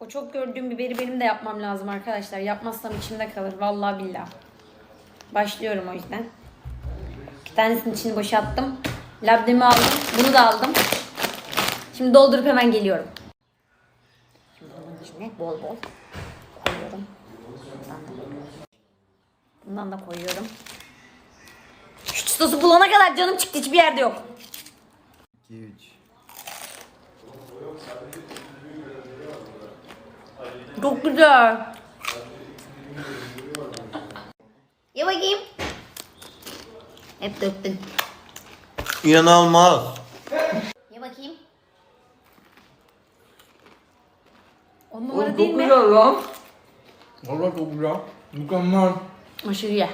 O çok gördüğüm biberi benim de yapmam lazım arkadaşlar. Yapmazsam içimde kalır. Vallahi billah. Başlıyorum o yüzden. İki tanesinin içini boşalttım. Labnemi aldım. Bunu da aldım. Şimdi doldurup hemen geliyorum. Şimdi bunun içine bol bol koyuyorum. Bundan da, koyuyorum. Şu sosu bulana kadar canım çıktı. Hiçbir yerde yok. 2 3 Çok güzel. Ye bakayım. Hep döktün. İnanılmaz. Ye bakayım. On numara değil mi? lan. Valla çok güzel. Mükemmel. Aşırı ye.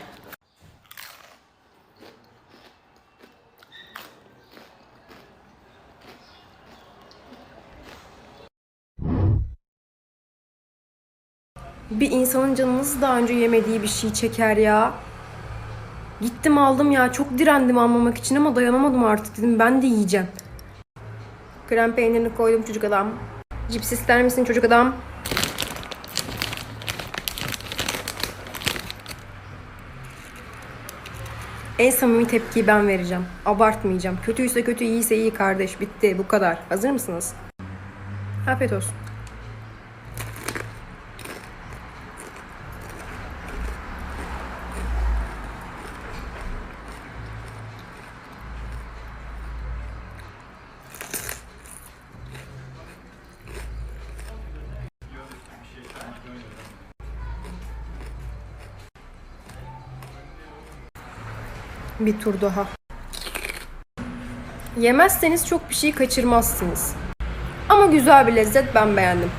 Bir insanın canı nasıl daha önce yemediği bir şey çeker ya. Gittim aldım ya. Çok direndim almamak için ama dayanamadım artık dedim. Ben de yiyeceğim. Krem peynirini koydum çocuk adam. Cips ister misin çocuk adam? En samimi tepkiyi ben vereceğim. Abartmayacağım. Kötüyse kötü, iyiyse iyi kardeş. Bitti. Bu kadar. Hazır mısınız? Afiyet olsun. Bir tur daha. Yemezseniz çok bir şey kaçırmazsınız. Ama güzel bir lezzet ben beğendim.